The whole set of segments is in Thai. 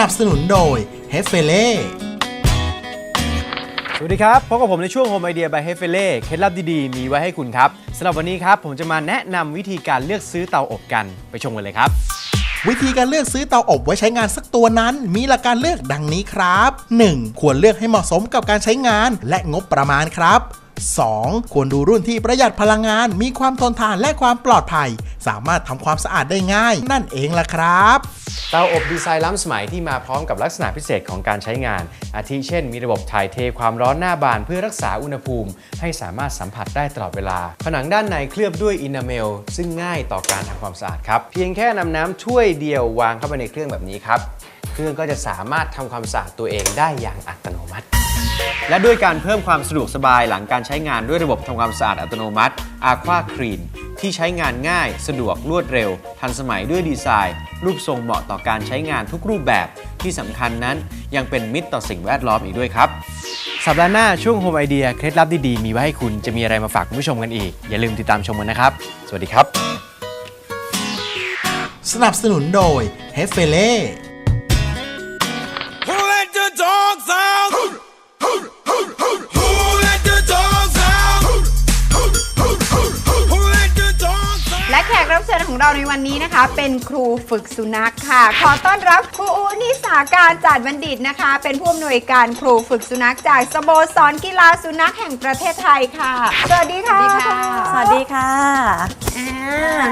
นับสนุนโดยเฮฟเฟเล่สวัสดีครับพบกับผมในช่วง Home Idea by h e f e l e เคล็ดลับดีๆ มีไว้ให้คุณครับสำหรับวันนี้ครับผมจะมาแนะนำวิธีการเลือกซื้อเตาอบกันไปชมกันเลยครับ วิธีการเลือกซื้อเตาอบไว้ใช้งานสักตัวนั้น มีหลักการเลือกดังนี้ครับ 1. ควรเลือกให้เหมาะสมกับการใช้งานและงบประมาณครับ 2. ควรดูรุ่นที่ประหยัดพลังงาน มีความทนทานและความปลอดภัย สามารถทำความสะอาดได้ง่าย นั่นเองล่ะครับเตาอบดีไซน์ล้ำสมัยที่มาพร้อมกับลักษณะพิเศษของการใช้งาน อาทิเช่น มีระบบถ่ายเทความร้อนหน้าบานเพื่อรักษาอุณหภูมิ ให้สามารถสัมผัสได้ตลอดเวลา ผนังด้านในเคลือบด้วยอินาเมล ซึ่งง่ายต่อการทำความสะอาดครับ เพียงแค่นำน้ำถ้วยเดียววางเข้าไปในเครื่องแบบนี้ครับ เครื่องก็จะสามารถทำความสะอาดตัวเองได้อย่างอัตโนมัติและด้วยการเพิ่มความสะดวกสบายหลังการใช้งานด้วยระบบทำความสะอาดอัตโนมัติ Aqua Clean ที่ใช้งานง่าย สะดวกรวดเร็ว ทันสมัยด้วยดีไซน์ รูปทรงเหมาะต่อการใช้งานทุกรูปแบบ ที่สำคัญนั้นยังเป็นมิตรต่อสิ่งแวดล้อมอีกด้วยครับ สัปดาห์หน้าช่วง Home Idea เคล็ดลับดีๆ มีไว้ให้คุณจะมีอะไรมาฝากคุณผู้ชมกันอีก อย่าลืมติดตามชมกันนะครับ สวัสดีครับ สนับสนุนโดยเฮฟเฟเล่ และแขกรับเชิญของเราในวันนี้นะคะ เป็นครูฝึกสุนัขค่ะ ขอต้อนรับครูอูนิสาการจัดบัณฑิตนะคะ เป็นผู้อำนวยการครูฝึกสุนัขจากสโมสรกีฬาสุนัขแห่งประเทศไทยค่ะ สวัสดีค่ะสวัสดีค่ะอ่า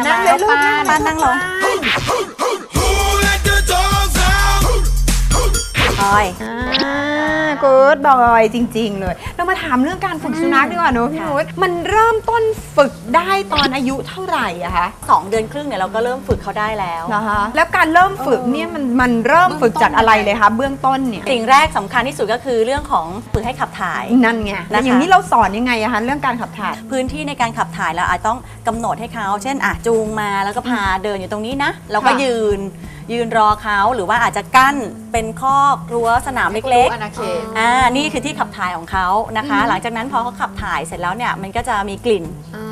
นั่งเลยลูกป้านั่งลง Who let the dogs out? พลอย อ่ากูดบอยจริง ๆ เลย เรามาถามเรื่องการฝึกสุนัขดีกว่าเนอะพี่นุชมันเริ่มต้นฝึกได้ตอนอายุเท่าไหร่อะคะสองเดือนครึ่งเนี่ยเราก็เริ่มฝึกเขาได้แล้ว นะคะแล้วการเริ่มฝึกเนี่ยมันมันเริ่มฝึกจากอะไรเลยคะเบื้องต้นเนี่ยสิ่งแรกสำคัญที่สุดก็คือเรื่องของฝึกให้ขับถ่าย นั่นไงนะคะแล้วอย่างนี้เราสอนยังไงอะคะเรื่องการขับถ่าย พื้นที่ในการขับถ่ายเราอาจต้องกำหนดให้เขา เช่นอะจูงมาแล้วก็พาเดินอยู่ตรงนี้นะเราก็ค่ะ ยืนยืนรอเขาหรือว่าอาจจะกั้นเป็นคอกรั้วสนามเล็กอาณาเขตๆอ่า นี่คือที่ขับถ่ายของเขานะคะ หลังจากนั้นพอเขาขับถ่ายเสร็จแล้วเนี่ย มันก็จะมีกลิ่น อ่า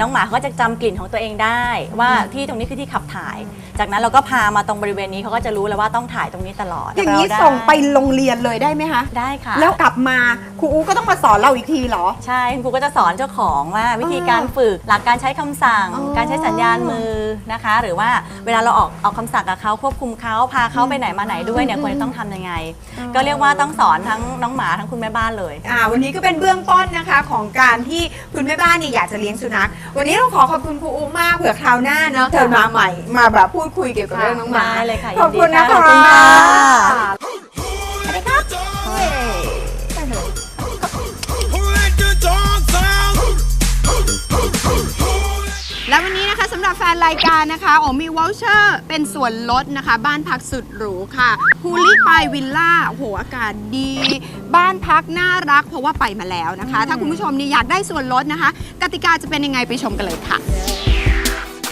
น้องหมาเขาก็จะจำกลิ่นของตัวเองได้ ว่าที่ตรงนี้คือที่ขับถ่าย จากนั้นเราก็พามาตรงบริเวณนี้เขาก็จะรู้แล้วว่าต้องถ่ายตรงนี้ตลอดอย่างนี้เรด้ส่งไปโรงเรียนเลยได้ไหมคะ ได้ค่ะ แล้วกลับมาครูอูก็ต้องมาสอนเราอีกทีเหรอ ใช่คุณครูก็จะสอนเจ้าของว่าวิธีการฝึกหลักการใช้คำสั่ง อ๋อการใช้สัญญาณมือนะคะ หรือว่าเวลาเราออกออกคำสั่งกับเขาควบคุมเขาพาเขาไปไหนมาไหนด้วยเนี่ยควรจะต้องทำยังไงก็เรียกว่าต้องสอนทั้งน้องหมาทั้งคุณแม่บ้านเลย อ่าวันนี้ก็เป็นเบื้องต้นนะคะของการที่คุณแม่บ้านเนี่ยอยากจะเลี้ยงสุนัขวันนี้ต้องขอขอบคุณครูอูมากเผื่อคราวหน้าเนาะเธอมาใหม่ มาแบบพูดคุยเกี่ยวกับเรื่องน้องหมาได้เลยค่ะขอบคุณยินดีนะค่ะคะขอบคุณค่ะ Who แฟนรายการนะคะโอมีวอลเชอร์เป็นส่วนลดนะคะ บ้านพักสุดหรูค่ะฮูลิปายวิลล่าโอ้โหอากาศดี บ้านพักน่ารักเพราะว่าไปมาแล้วนะคะ ถ้าคุณผู้ชมเนี่ยอยากได้ส่วนลดนะคะ กติกาจะเป็นยังไงไปชมกันเลยค่ะ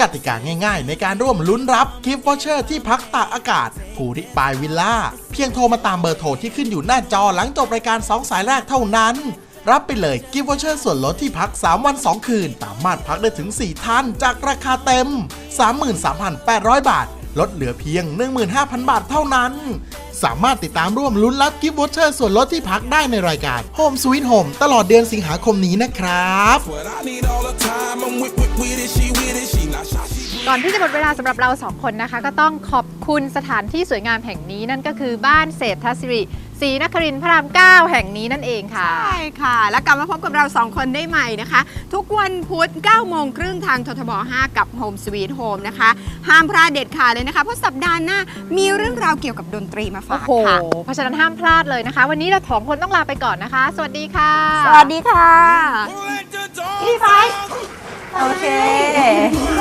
กติกาง่ายๆ ในการร่วมลุ้นรับกิฟต์วอเชอร์ที่พักตากอากาศภูริปายวิลล่า เพียงโทรมาตามเบอร์โทรที่ขึ้นอยู่หน้าจอหลังจบรายการ 2 สายแรกเท่านั้น รับไปเลยกิฟต์วอเชอร์ส่วนลดที่พัก 3 วัน 2 คืน สามารถพักได้ถึง 4 ท่านจากราคาเต็ม 33,800 บาท ลดเหลือเพียง 15,000 บาทเท่านั้น สามารถติดตามร่วมลุ้นรับกิฟต์วอเชอร์ส่วนลดที่พักได้ในรายการ Home Sweet Home ตลอดเดือนสิงหาคมนี้นะครับ What I need all the time, I'm with, with, with it, she with it, she not shy, she ก่อนที่จะหมดเวลาสำหรับเราสองคนนะคะ ก็ต้องขอบคุณสถานที่สวยงามแห่งนี้นั่นก็คือบ้านเศรษฐศิริ ศรีนครินทร์พระราม 9 แห่งนี้นั่นเองค่ะ ใช่ค่ะ แล้วกลับมาพบกับเรา 2 คนได้ใหม่นะคะ ทุกวันพุธ9โมงครึ่งทางททบ 5 กับ Home Sweet Home นะคะ ห้ามพลาดเด็ดขาดเลยนะคะ เพราะสัปดาห์หน้ามีเรื่องราวเกี่ยวกับดนตรีมาโอ้ฝากโห ค่ะ เพราะฉะนั้นห้ามพลาดเลยนะคะ วันนี้เราสองคนต้องลาไปก่อนนะคะ สวัสดีค่ะ สวัสดีค่ะ Who let the dogs Hey, bye. out? โอเค Who let the